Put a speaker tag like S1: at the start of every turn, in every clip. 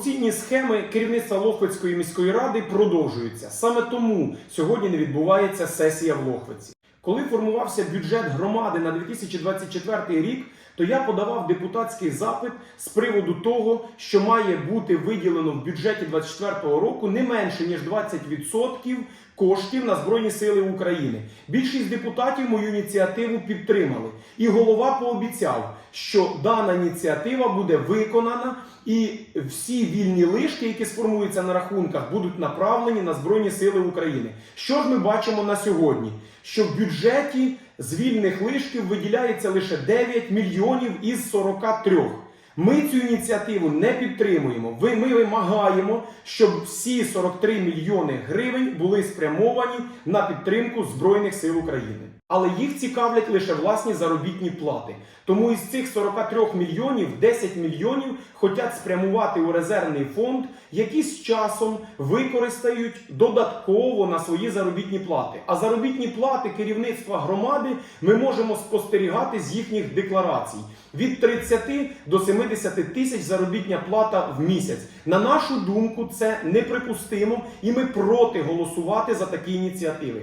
S1: Корупційні схеми керівництва Лохвицької міської ради продовжуються. Саме тому сьогодні не відбувається сесія в Лохвиці. Коли формувався бюджет громади на 2024 рік, то я подавав депутатський запит з приводу того, що має бути виділено в бюджеті 2024 року не менше ніж 20% коштів на Збройні Сили України. Більшість депутатів мою ініціативу підтримали, і голова пообіцяв, що дана ініціатива буде виконана, і всі вільні лишки, які сформуються на рахунках, будуть направлені на Збройні Сили України. Що ж ми бачимо на сьогодні? Що в бюджеті з вільних лишків виділяється лише 9 мільйонів із 43. Ми цю ініціативу не підтримуємо. Ми вимагаємо, щоб всі 43 мільйони гривень були спрямовані на підтримку Збройних сил України. Але їх цікавлять лише власні заробітні плати. Тому із цих 43 мільйонів 10 мільйонів хочуть спрямувати у резервний фонд, які з часом використають додатково на свої заробітні плати. А заробітні плати керівництва громади ми можемо спостерігати з їхніх декларацій від 30 до 70 тисяч заробітня плата в місяць. На нашу думку, це неприпустимо, і ми проти голосувати за такі ініціативи.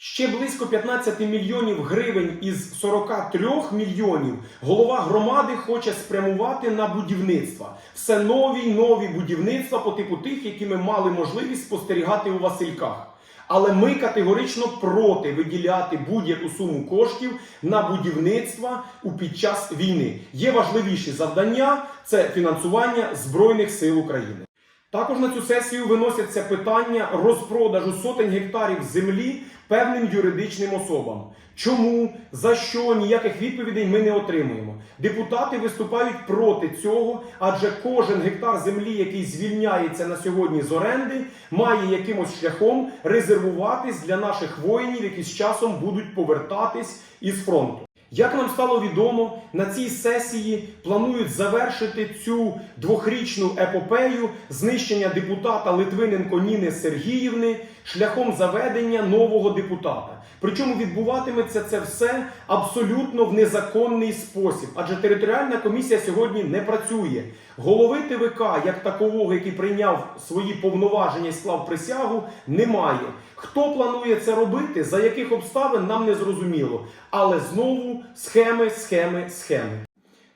S1: Ще близько 15 мільйонів гривень із 43 мільйонів голова громади хоче спрямувати на будівництва. Все нові й нові будівництва по типу тих, які ми мали можливість спостерігати у Васильках. Але ми категорично проти виділяти будь-яку суму коштів на будівництва у під час війни. Є важливіші завдання це фінансування Збройних сил України. Також на цю сесію виносяться питання розпродажу сотень гектарів землі певним юридичним особам. Чому, за що ніяких відповідей ми не отримуємо. Депутати виступають проти цього, адже кожен гектар землі, який звільняється на сьогодні з оренди, має якимось шляхом резервуватись для наших воїнів, які з часом будуть повертатись із фронту. Як нам стало відомо, на цій сесії планують завершити цю двохрічну епопею знищення депутата Литвиненко Ніни Сергіївни шляхом заведення нового депутата. Причому відбуватиметься це все абсолютно в незаконний спосіб, адже територіальна комісія сьогодні не працює. Голови ТВК, як такового, який прийняв свої повноваження і склав присягу, немає. Хто планує це робити, за яких обставин нам не зрозуміло. Але знову схеми, схеми, схеми.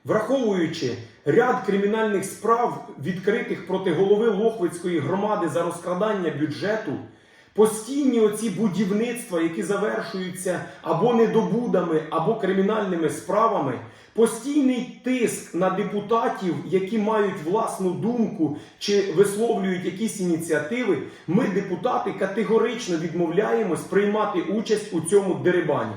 S1: Враховуючи ряд кримінальних справ, відкритих проти голови Лохвицької громади за розкрадання бюджету, постійні оці будівництва, які завершуються або недобудами, або кримінальними справами, постійний тиск на депутатів, які мають власну думку чи висловлюють якісь ініціативи, ми, депутати, категорично відмовляємось приймати участь у цьому дерибані.